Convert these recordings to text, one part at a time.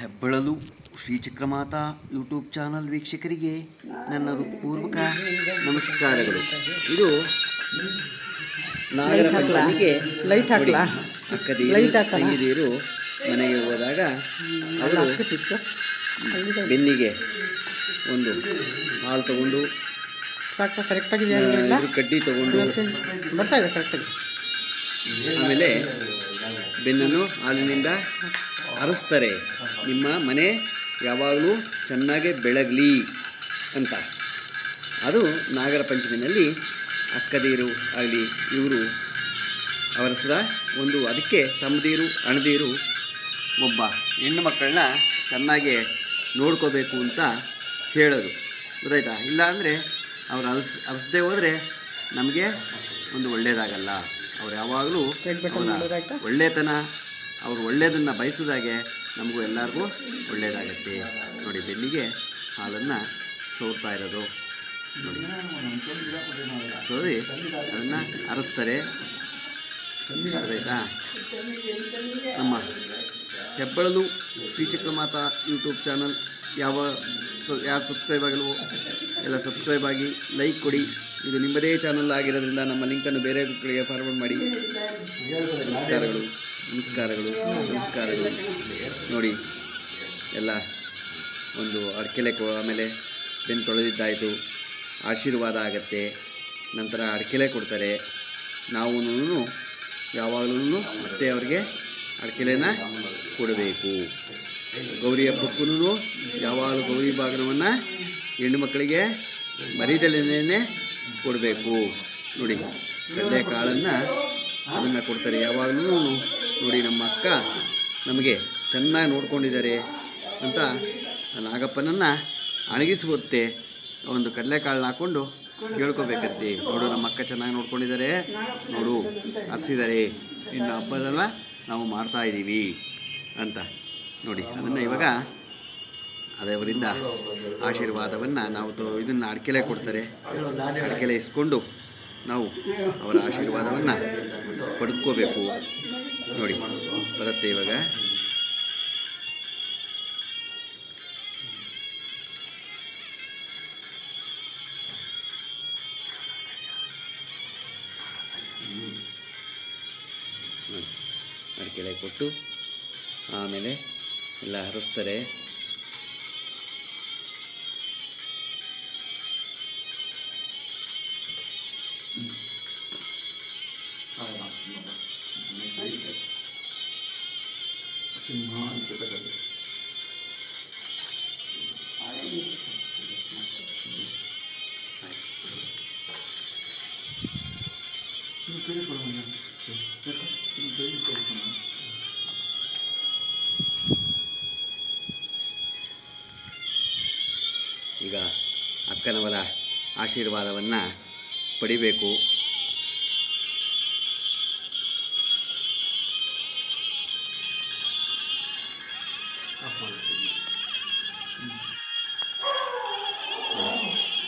ಹೆಬ್ಬಳಲು Shri Chakramata YouTube channel ವೀಕ್ಷಕರಿಗೆ ನನ್ನ ಹೃತ್ಪೂರ್ವಕ ನಮಸ್ಕಾರಗಳು. ಇದು ನಾಗರ ಪಂಚಮಿಗೆ ಲೈಟ್? ತಂಗಿದೀರು ಮನೆಗೆ ಹೋದಾಗ ಅವರು ಬೆನ್ನಿಗೆ ಒಂದು ಹಾಲು ತಗೊಂಡು ಕಡ್ಡಿ ತಗೊಂಡು ಬರ್ತಾ ಇದೆ ಕರೆಕ್ಟಾಗಿ ಆಮೇಲೆ ಬೆನ್ನನ್ನು ಹಾಲಿನಿಂದ ಹರಿಸ್ತಾರೆ ನಿಮ್ಮ ಮನೆ ಯಾವಾಗಲೂ ಚೆನ್ನಾಗೇ ಬೆಳಗಲಿ ಅಂತ. ಅದು ನಾಗರ ಪಂಚಮಿನಲ್ಲಿ ಅಕ್ಕದೀರು ಆಗಲಿ ಇವರು ಅವರಸದ ಒಂದು ಅದಕ್ಕೆ ತಮ್ಮದೀರು ಅಣದೀರು ಒಬ್ಬ ಹೆಣ್ಣು ಮಕ್ಕಳನ್ನ ಚೆನ್ನಾಗಿ ನೋಡ್ಕೋಬೇಕು ಅಂತ ಹೇಳೋದು. ಗೊತ್ತಾಯ್ತಾ? ಇಲ್ಲ ಅಂದರೆ ಅವ್ರು ಅಲಸ್ ಅಲಸದೆ ಹೋದರೆ ನಮಗೆ ಒಂದು ಒಳ್ಳೆಯದಾಗಲ್ಲ ಅವ್ರು ಯಾವಾಗಲೂ ಒಳ್ಳೆತನ ಅವರು ಒಳ್ಳೆಯದನ್ನು ಬಯಸಿದಾಗೆ ನಮಗೂ ಎಲ್ಲರಿಗೂ ಒಳ್ಳೆಯದಾಗತ್ತೆ ನೋಡಿ, ಬೆನ್ನಿಗೆ ಹಾಲನ್ನು ಸೋರ್ತಾ ಇರೋದು. ನೋಡಿ. ಸೋರಿ, ಅದನ್ನು ಅರಸ್ತಾರೆ. ಗೊತ್ತಾಯ್ತಾ ನಮ್ಮ ಹೆಬ್ಬಳಲು ಶ್ರೀಚಕ್ರಮಾತಾ ಯೂಟ್ಯೂಬ್ ಚಾನಲ್. ಯಾವ ಯಾರು ಸಬ್ಸ್ಕ್ರೈಬ್ ಆಗಲ್ವೋ, ಎಲ್ಲ ಸಬ್ಸ್ಕ್ರೈಬ್ ಆಗಿ ಲೈಕ್ ಕೊಡಿ. ಇದು ನಿಮ್ಮದೇ ಚಾನಲ್ ಆಗಿರೋದ್ರಿಂದ ನಮ್ಮ ಲಿಂಕನ್ನು ಬೇರೆ ಕಡೆಗೆ ಫಾರ್ವರ್ಡ್ ಮಾಡಿ. ನಮಸ್ಕಾರಗಳು. ನಮಸ್ಕಾರಗಳು ನಮಸ್ಕಾರಗಳು. ನೋಡಿ, ಎಲ್ಲ ಒಂದು ಅಡಕೆಲೆ ಆಮೇಲೆ ಬೆನ್ನು ತೊಳೆದಿದ್ದಾಯಿತು. ಆಶೀರ್ವಾದ ಆಗತ್ತೆ. ನಂತರ ಅಡಕೆಲೆ ಕೊಡ್ತಾರೆ. ನಾವು ಯಾವಾಗಲೂ ಮತ್ತೆ ಅವ್ರಿಗೆ ಅಡಕೆಲೆನ ಕೊಡಬೇಕು. ಗೌರಿ ಹಬ್ಬಕ್ಕೂ ಯಾವಾಗಲೂ ಗೌರಿ ಭಾಗನವನ್ನು ಹೆಣ್ಣು ಮಕ್ಕಳಿಗೆ ಮರಿದಲೇನೆ ಕೊಡಬೇಕು. ನೋಡಿ ಕಡಲೆ ಕಾಳನ್ನು ಅದನ್ನು ಕೊಡ್ತಾರೆ. ಯಾವಾಗಲೂ ನೋಡಿ ನಮ್ಮ ಅಕ್ಕ ನಮಗೆ ಚೆನ್ನಾಗಿ ನೋಡ್ಕೊಂಡಿದ್ದಾರೆ ಅಂತ ನಾಗಪ್ಪನನ್ನು ಅಣಗಿಸುವತ್ತೆ ಒಂದು ಕಡಲೆಕಾಳನ್ನ ಹಾಕ್ಕೊಂಡು ಕೇಳ್ಕೊಬೇಕಂತೆ. ನೋಡು ನಮ್ಮ ಅಕ್ಕ ಚೆನ್ನಾಗಿ ನೋಡ್ಕೊಂಡಿದ್ದಾರೆ. ನೋಡು ಹರಿಸಿದ್ದಾರೆ ಇನ್ನು ಹಬ್ಬದಲ್ಲ ನಾವು ಮಾಡ್ತಾ ಇದ್ದೀವಿ ಅಂತ ನೋಡಿ. ಅದನ್ನು ಇವಾಗ ಅದವರಿಂದ ಆಶೀರ್ವಾದವನ್ನು ನಾವು ತೋ ಇದನ್ನು ಅಡಕೆಲೆ ಕೊಡ್ತಾರೆ. ಅಡಕೆಲೆ ಇಸ್ಕೊಂಡು ನಾವು ಅವರ ಆಶೀರ್ವಾದವನ್ನು ಪಡೆದುಕೋಬೇಕು. ನೋಡಿ ಬರುತ್ತೆ ಇವಾಗ. ಅಡಿಕೆಲೆ ಕೊಟ್ಟು ಆಮೇಲೆ ಎಲ್ಲ ಹರಿಸ್ತಾರೆ. ಈಗ ಅಕ್ಕನವರ ಆಶೀರ್ವಾದವನ್ನು ಪಡಿಬೇಕು.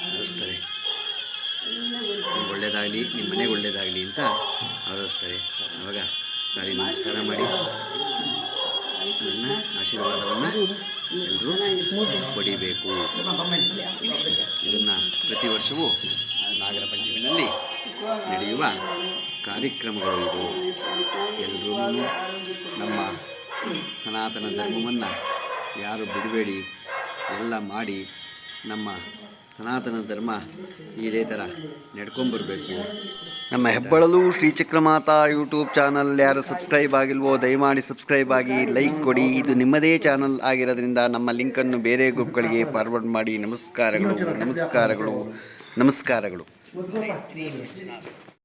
ಹರಿಸ್ತಾರೆ ನಿಮ್ಗೆ ಒಳ್ಳೇದಾಗಲಿ, ನಿಮ್ಮ ಮನೆಗೆ ಒಳ್ಳೇದಾಗಲಿ ಅಂತ ಹರಿಸ್ತಾರೆ ಅವಾಗ ಗಾಳಿ ನಮಸ್ಕಾರ ಮಾಡಿ, ನನ್ನ ಆಶೀರ್ವಾದವನ್ನು ಎಲ್ಲರೂ ಪಡಿಬೇಕು. ಇದನ್ನು ಪ್ರತಿ ವರ್ಷವೂ ನಾಗರ ಪಂಚಮಿನಲ್ಲಿ ನಡೆಯುವ ಕಾರ್ಯಕ್ರಮಗಳು ಇದು. ಎಲ್ಲರೂ ನಮ್ಮ ಸನಾತನ ಧರ್ಮವನ್ನು ಯಾರು ಬಿಡಬೇಡಿ, ಎಲ್ಲ ಮಾಡಿ ನಮ್ಮ ಸನಾತನ ಧರ್ಮ ಇದೇ ಥರ ನಡ್ಕೊಂಡ್ಬರ್ಬೇಕು. ನಮ್ಮ ಹೆಬ್ಬಳಲು ಶ್ರೀ ಚಕ್ರಮಾತಾ ಯೂಟ್ಯೂಬ್ ಚಾನಲ್ ಯಾರು ಸಬ್ಸ್ಕ್ರೈಬ್ ಆಗಿಲ್ವೋ ದಯಮಾಡಿ ಸಬ್ಸ್ಕ್ರೈಬ್ ಆಗಿ ಲೈಕ್ ಕೊಡಿ. ಇದು ನಿಮ್ಮದೇ ಚಾನಲ್ ಆಗಿರೋದ್ರಿಂದ ನಮ್ಮ ಲಿಂಕನ್ನು ಬೇರೆ ಗ್ರೂಪ್ಗಳಿಗೆ ಫಾರ್ವರ್ಡ್ ಮಾಡಿ. ನಮಸ್ಕಾರಗಳು ನಮಸ್ಕಾರಗಳು ನಮಸ್ಕಾರಗಳು.